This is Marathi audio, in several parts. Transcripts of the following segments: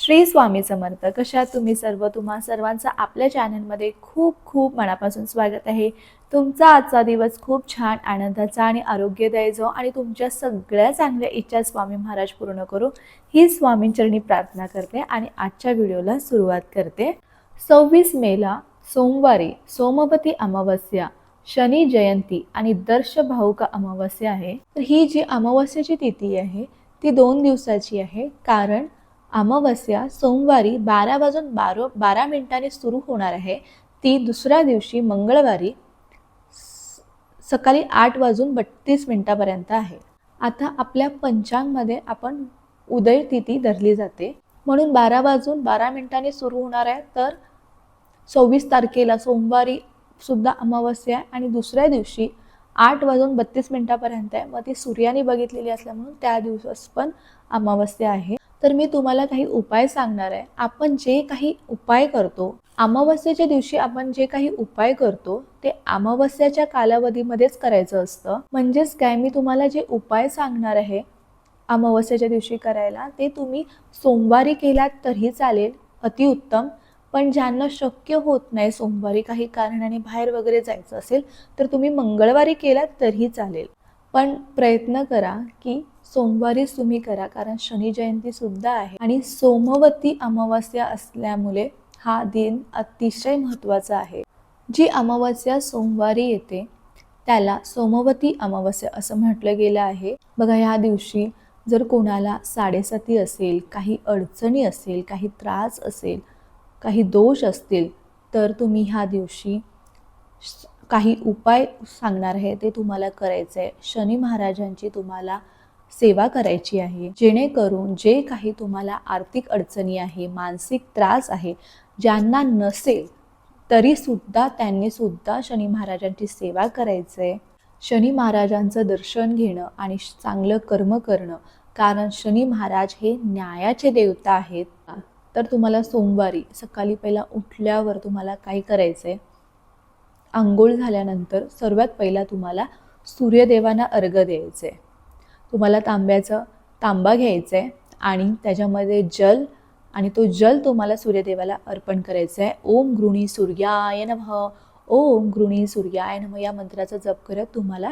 श्री स्वामी समर्थ कशा तुम्ही सर्व? तुम्हा सर्वांचं आपल्या चॅनलमध्ये खूप खूप मनापासून स्वागत आहे. तुमचा आजचा दिवस खूप छान आनंदाचा आणि आरोग्यदायी जो आणि तुमच्या सगळ्या चांगल्या इच्छा स्वामी महाराज पूर्ण करू. ही स्वामींचरणी प्रार्थना करते आणि आजच्या व्हिडिओला सुरुवात करते. सव्वीस मेला सोमवारी सोमवती अमावस्या शनी जयंती आणि दर्श भाऊका अमावस्या आहे. तर ही जी अमावस्याची तिथी आहे ती दोन दिवसाची आहे. कारण अमावस्या सोमवारी बारा वाजून बारा बारा मिनिटांनी सुरू होणार आहे. ती दुसऱ्या दिवशी मंगळवारी सकाळी आठ वाजून बत्तीस मिनिटापर्यंत आहे. आता आपल्या पंचांगमध्ये आपण उदय तिथी धरली जाते. म्हणून बारा वाजून बारा मिनिटांनी सुरू होणार आहे. तर सव्वीस तारखेला सोमवारी सुद्धा अमावस्या आहे आणि दुसऱ्या दिवशी आठ वाजून बत्तीस मिनिटापर्यंत आहे. मग ती सूर्याने बघितलेली असल्यामुळे त्या दिवसास पण अमावस्या आहे. तर मी तुम्हाला काही उपाय सांगणार आहे. आपण जे काही उपाय करतो अमावस्येच्या दिवशी आपण जे काही उपाय करतो ते अमावस्याच्या कालावधीमध्येच करायचं असतं. म्हणजेच काय? मी तुम्हाला जे उपाय सांगणार आहे अमावस्याच्या दिवशी करायला ते तुम्ही सोमवारी केलात तरी चालेल अतिउत्तम पण ज्यांना शक्य होत नाही सोमवारी काही कारणाने बाहेर वगैरे जायचं असेल तर तुम्ही मंगळवारी केलात तरीही चालेल. पण प्रयत्न करा की सोमवारीच तुम्ही करा कारण शनी जयंती सुद्धा आहे. आणि सोमवती अमावस्या असल्यामुळे हा दिन अतिशय महत्त्वाचा आहे. जी अमावस्या सोमवारी येते त्याला सोमवती अमावस्या असं म्हटलं गेलं आहे. बघा ह्या दिवशी जर कोणाला साडेसाती असेल काही अडचणी असेल काही त्रास असेल काही दोष असतील तर तुम्ही ह्या दिवशी काही उपाय सांगणार आहे ते तुम्हाला करायचं आहे शनी महाराजांची तुम्हाला सेवा करायची आहे. जेणेकरून जे काही तुम्हाला आर्थिक अडचणी आहे मानसिक त्रास आहे ज्यांना नसेल तरीसुद्धा त्यांनी सुद्धा शनी महाराजांची सेवा करायचं आहे शनी महाराजांचं दर्शन घेणं आणि श- चांगलं कर्म करणं कारण शनी महाराज हे न्यायाचे देवता आहेत. तर तुम्हाला सोमवारी सकाळी पहिला उठल्यावर तुम्हाला काय करायचं आहे आंघोळ झाल्यानंतर सर्वात पहिला तुम्हाला सूर्यदेवांना अर्घ द्यायचं आहे तुम्हाला तांब्याचं तांबा घ्यायचा आहे आणि त्याच्यामध्ये जल आणि तो जल तुम्हाला सूर्यदेवाला अर्पण करायचा आहे ओम गृणी सूर्याय नमः. ओम गृणी सूर्याय नमः या मंत्राचा जप करत तुम्हाला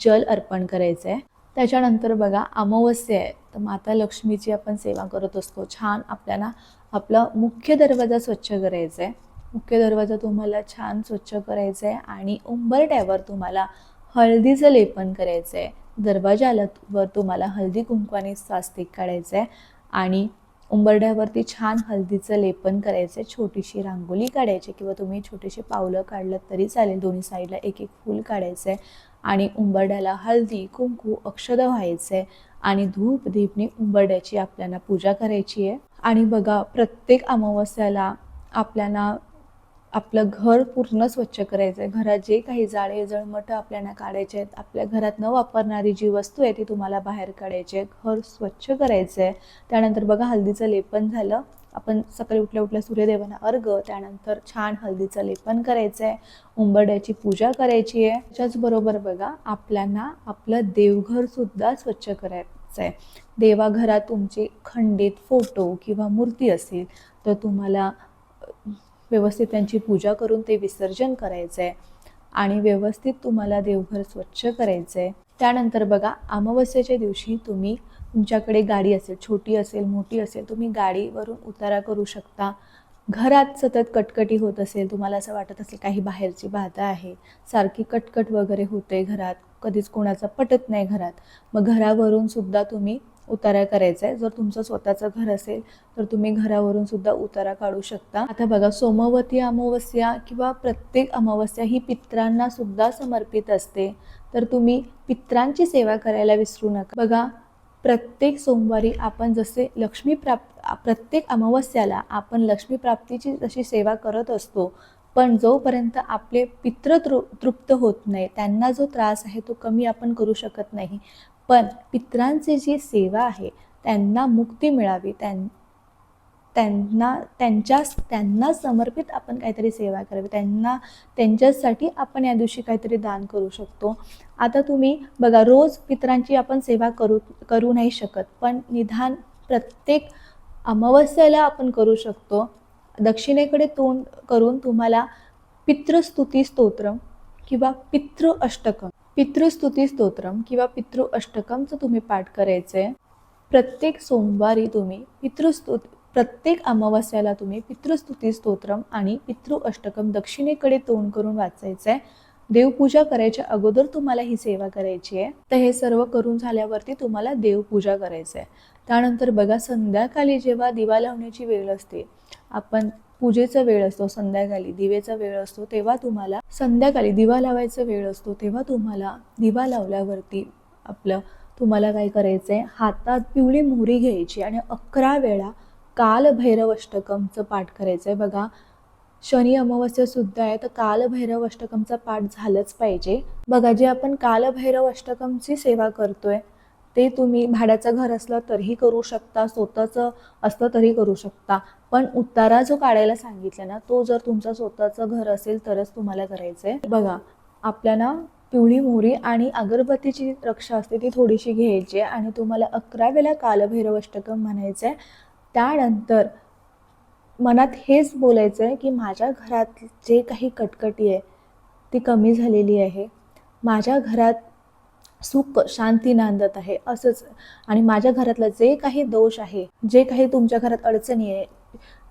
जल अर्पण करायचं आहे त्याच्यानंतर बघा अमावस्या आहे. तर माता लक्ष्मीची आपण सेवा करत असतो. छान आपल्याला आपला मुख्य दरवाजा स्वच्छ करायचा आहे मुख्य दरवाजा तुम्हाला छान स्वच्छ करायचा आहे आणि उंबरट्यावर तुम्हाला हळदीचं लेपन करायचं आहे दरवाजाला वर तुम्हाला हळदी कुंकवाने स्वास्तिक काढायचं आहे आणि उंबरड्यावरती छान हळदीचं लेपन करायचं आहे छोटीशी रांगोळी काढायची किंवा तुम्ही छोटीशी पावलं काढलं तरी चालेल. दोन्ही साईडला एक एक फूल काढायचं आहे आणि उंबरड्याला हळदी कुंकू अक्षद व्हायचं आहे आणि धूप दीपने उंबरड्याची आपल्याला पूजा करायची आहे आणि बघा प्रत्येक अमावस्याला आपल्याला आपलं घर पूर्ण स्वच्छ करायचं आहे घरात जे काही जाळे जळमटं आपल्याला काढायचे आहेत आपल्या घरात न वापरणारी जी वस्तू आहे ती तुम्हाला बाहेर काढायची आहे. घर स्वच्छ करायचं आहे त्यानंतर बघा हळदीचं लेपन झालं. आपण सकाळी उठल्या उठल्या सूर्यदेवांना अर्घ त्यानंतर छान हळदीचं लेपन करायचं आहे उंबरड्याची पूजा करायची आहे. त्याच्याचबरोबर बघा आपल्याला आपलं देवघरसुद्धा स्वच्छ करायचं आहे देवाघरात तुमचे खंडित फोटो किंवा मूर्ती असेल तर तुम्हाला व्यवस्थित त्यांची पूजा करून ते विसर्जन करायचं आहे आणि व्यवस्थित तुम्हाला देवघर स्वच्छ करायचं आहे त्यानंतर बघा अमावस्येच्या दिवशी तुम्ही तुमच्याकडे गाडी असेल छोटी असेल मोठी असेल तुम्ही गाडीवरून उतारा करू शकता. घरात सतत कटकटी होत असेल तुम्हाला असं वाटत असेल काही बाहेरची बाधा आहे सारखी कटकट वगैरे होते घरात कधीच कोणाचं पटत नाही घरात. मग घरावरून सुद्धा तुम्ही उतारा करायचा आहे. जर तुमचं स्वतःचं घर असेल तर तुम्ही घरावरून सुद्धा उतारा काढू शकता. आता बघा सोमवती अमावस्या किंवा प्रत्येक अमावस्या ही पित्रांना सुद्धा समर्पित असते. तर तुम्ही पित्रांची सेवा करायला विसरू नका. बघा प्रत्येक सोमवारी आपण जसे लक्ष्मी प्राप्त प्रत्येक अमावस्याला आपण लक्ष्मी प्राप्तीची जशी सेवा करत असतो पण जोपर्यंत आपले पित्र तृ तृप्त होत नाही त्यांना जो त्रास आहे तो कमी आपण करू शकत नाही. पण पित्रांची जी सेवा आहे त्यांना मुक्ती मिळावी. त्यां त्यांना त्यांच्या त्यांना समर्पित आपण काहीतरी सेवा करावी. त्यांना त्यांच्यासाठी आपण या दिवशी काहीतरी दान करू शकतो. आता तुम्ही बघा रोज पित्रांची आपण सेवा करू करू नाही शकत पण निधान प्रत्येक अमावस्याला आपण करू शकतो. दक्षिणेकडे तोंड करून तुम्हाला पितृस्तुती स्तोत्र किंवा पितृ अष्टकम पितृस्तुती स्तोत्रम किंवा पितृ अष्टकमचं तुम्ही पाठ करायचं आहे प्रत्येक सोमवारी तुम्ही पितृस्तुत प्रत्येक अमावस्याला तुम्ही पितृस्तुती स्तोत्रम आणि पितृ अष्टकम दक्षिणेकडे तोंड करून वाचायचं आहे देवपूजा करायच्या अगोदर तुम्हाला ही सेवा करायची आहे. तर हे सर्व करून झाल्यावरती तुम्हाला देवपूजा करायचं आहे त्यानंतर बघा संध्याकाळी जेव्हा दिवा लावण्याची वेळ असते आपण पूजेचा वेळ असतो संध्याकाळी दिवेचा वेळ असतो तेव्हा तुम्हाला संध्याकाळी दिवा लावायचा वेळ असतो तेव्हा तुम्हाला दिवा लावल्यावरती आपलं तुम्हाला काय करायचं आहे हातात पिवळी मोहरी घ्यायची आणि अकरा वेळा कालभैरव अष्टकमचं पाठ करायचं आहे बघा शनी अमावस्या सुद्धा आहे तर कालभैरव अष्टकमचा पाठ झालंच पाहिजे. बघा जे आपण कालभैरव अष्टकमची सेवा करतोय ते तुम्ही भाड्याचं घर असलं तरीही करू शकता स्वतःचं असलं तरी करू शकता. पण उतारा जो काढायला सांगितला ना तो जर तुमचं स्वतःचं घर असेल तरच तुम्हाला करायचं आहे बघा आपल्याला पिवळी मोहरी आणि अगरबत्तीची रक्षा असते ती थोडीशी घ्यायची आहे आणि तुम्हाला अकरा वेळा कालभैरव अष्टकम म्हणायचं आहे त्यानंतर मनात हेच बोलायचं आहे की माझ्या घरात जे काही कटकटी आहे ती कमी झालेली आहे. माझ्या घरात सुख शांती नांदत आहे असंच. आणि माझ्या घरातलं जे काही दोष आहे जे काही तुमच्या घरात अडचणी आहे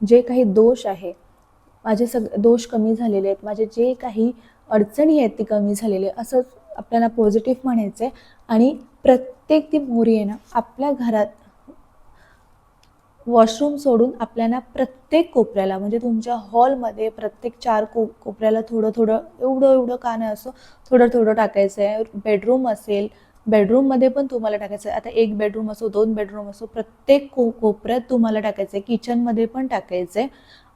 जे काही दोष आहे माझे सग दोष कमी झालेले आहेत माझे जे काही अडचणी आहेत ती कमी झालेली आहे असंच आपल्याला पॉझिटिव्ह म्हणायचं आहे आणि प्रत्येक ती मोरी आहे ना आपल्या घरात वॉशरूम सोडून आपल्याला प्रत्येक कोपऱ्याला म्हणजे तुमच्या हॉलमध्ये प्रत्येक चार को कोपऱ्याला थोडं थोडं एवढं एवढं कानं असं थोडं थोडं टाकायचं आहे बेडरूम असेल बेडरूममध्ये पण तुम्हाला टाकायचं आहे आता एक बेडरूम असो दोन बेडरूम असो प्रत्येक को कोपऱ्यात तुम्हाला टाकायचं आहे किचनमध्ये पण टाकायचं आहे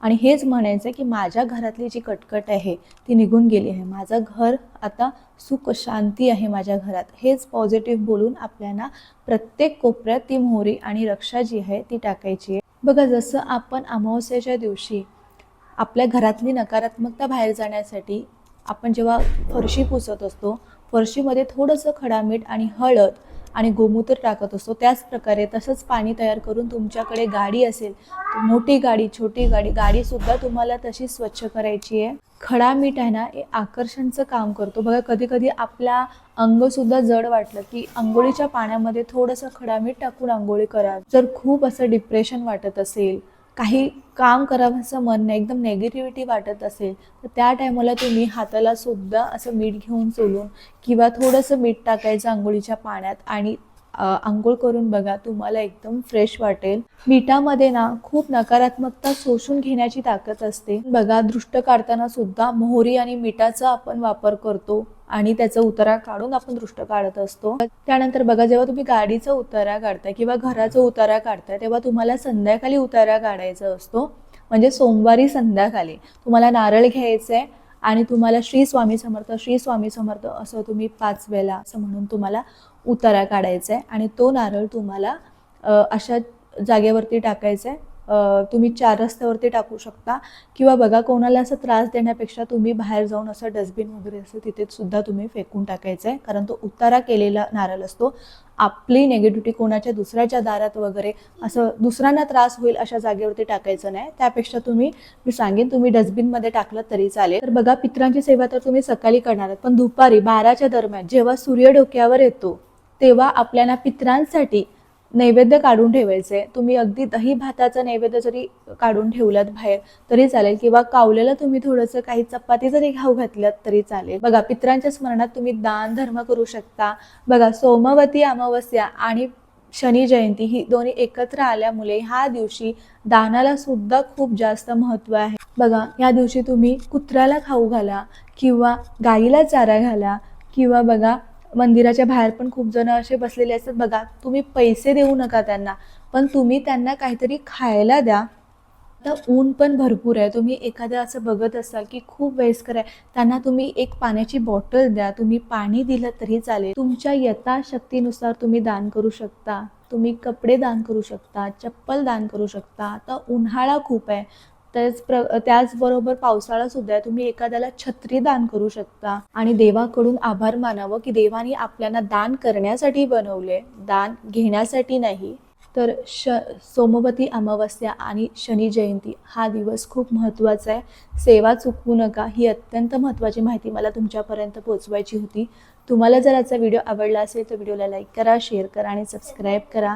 आणि हेच म्हणायचं आहे की माझ्या घरातली जी कटकट आहे ती निघून गेली आहे. माझं घर आता सुख शांती आहे माझ्या घरात. हेच पॉझिटिव्ह बोलून आपल्याला प्रत्येक कोपऱ्यात ती मोहरी आणि रक्षा जी आहे ती टाकायची आहे. बघा जसं आपण अमावस्याच्या दिवशी आपल्या घरातली नकारात्मकता बाहेर जाण्यासाठी आपण जेव्हा फरशी पुसत असतो फरशीमध्ये थोडंसं खडा मीठ आणि हळद आणि गोमूत्र टाकत असतो. त्याच प्रकारे तसंच पाणी तयार करून तुमच्याकडे गाडी असेल मोठी गाडी छोटी गाडी गाडीसुद्धा तुम्हाला तशी स्वच्छ करायची आहे. खडा मीठ आहे ना हे आकर्षणचं काम करतो. बघा कधी कधी आपला अंगसुद्धा जड वाटलं की आंघोळीच्या पाण्यामध्ये थोडंसं खडा मीठ टाकून आंघोळी करा. जर खूप असं डिप्रेशन वाटत असेल काही काम करावंसं मन नाही एकदम नेगेटिव्हिटी वाटत असेल तर त्या टायमाला तुम्ही हाताला सुद्धा असं मीठ घेऊन चोलून किंवा थोडंसं मीठ टाकायचं आंघोळीच्या पाण्यात आणि आंघोळ करून बघा तुम्हाला एकदम फ्रेश वाटेल. मिठामध्ये ना खूप नकारात्मकता शोषून घेण्याची ताकद असते. बघा दृष्ट काढताना सुद्धा मोहरी आणि मिठाचा आपण वापर करतो. आणि त्याचा उतारा काढून आपण दृष्ट काढत असतो. त्यानंतर बघा जेव्हा तुम्ही गाडीचा उतारा काढताय किंवा घराचा उतारा काढताय तेव्हा तुम्हाला संध्याकाळी उतारा काढायचा असतो. म्हणजे सोमवारी संध्याकाळी. तुम्हाला नारळ घ्यायचं आहे आणि तुम्हाला श्री स्वामी समर्थ श्री स्वामी समर्थ असं तुम्ही पाच वेळेला असं म्हणून तुम्हाला उतारा काढायचा आहे. आणि तो नारळ तुम्हाला अशा जागेवरती टाकायचा आहे. तुम्ही चार रस्त्यावरती टाकू शकता. किंवा बघा कोणाला असं त्रास देण्यापेक्षा तुम्ही बाहेर जाऊन असं डस्टबिन वगैरे असं तिथे सुद्धा तुम्ही फेकून टाकायचं आहे कारण तो उतारा केलेला नारळ असतो. आपली नेगेटिव्हिटी कोणाच्या दुसऱ्याच्या दारात वगैरे असं दुसऱ्यांना त्रास होईल अशा जागेवरती टाकायचं नाही. त्यापेक्षा तुम्ही मी सांगेन तुम्ही डस्टबिनमध्ये टाकलं तरी चालेल. तर बघा पित्रांची सेवा तर तुम्ही सकाळी करणार आहात. पण दुपारी बाराच्या दरम्यान जेव्हा सूर्य डोक्यावर येतो तेव्हा आपल्याला पित्रांसाठी नैवेद्य काढून ठेवायचे. तुम्ही अगदी दही भाताचा नैवेद्य जरी काढून ठेवलात बाहेर तरी चालेल. किंवा कावलेलं तुम्ही थोडंसं काही चपाती जरी घाऊ घातल्यात तरी चालेल. बघा पित्रांच्या स्मरणात तुम्ही दान धर्म करू शकता. बघा सोमवती अमावस्या आणि शनी जयंती ही दोन्ही एकत्र आल्यामुळे ह्या दिवशी दानाला सुद्धा खूप जास्त महत्त्व आहे. बघा या दिवशी तुम्ही कुत्र्याला खाऊ घाला किंवा गाईला चारा घाला किंवा बघा मंदिराच्या बाहेर पण खूप जण असे बसलेले असतात. बघा तुम्ही पैसे देऊ नका त्यांना पण तुम्ही त्यांना काहीतरी खायला द्या. आता ऊन पण भरपूर आहे. तुम्ही एखाद्या असं बघत असाल की खूप वयस्कर आहे त्यांना तुम्ही एक पाण्याची बॉटल द्या. तुम्ही पाणी दिलं तरी चालेल. तुमच्या यथाशक्तीनुसार तुम्ही दान करू शकता. तुम्ही कपडे दान करू शकता चप्पल दान करू शकता. आता उन्हाळा खूप आहे. त्याच प्र त्याचबरोबर पावसाळा सुद्धा आहे. तुम्ही एखाद्याला छत्री दान करू शकता. आणि देवाकडून आभार मानावं की देवाने आपल्याला दान करण्यासाठी बनवले. दान घेण्यासाठी नाही. तर श सोमवती अमावस्या आणि शनी जयंती हा दिवस खूप महत्त्वाचा आहे. सेवा चुकवू नका. ही अत्यंत महत्त्वाची माहिती मला तुमच्यापर्यंत पोहोचवायची होती. तुम्हाला जर आजचा व्हिडिओ आवडला असेल तर व्हिडिओला लाईक करा शेअर करा आणि सबस्क्राईब करा.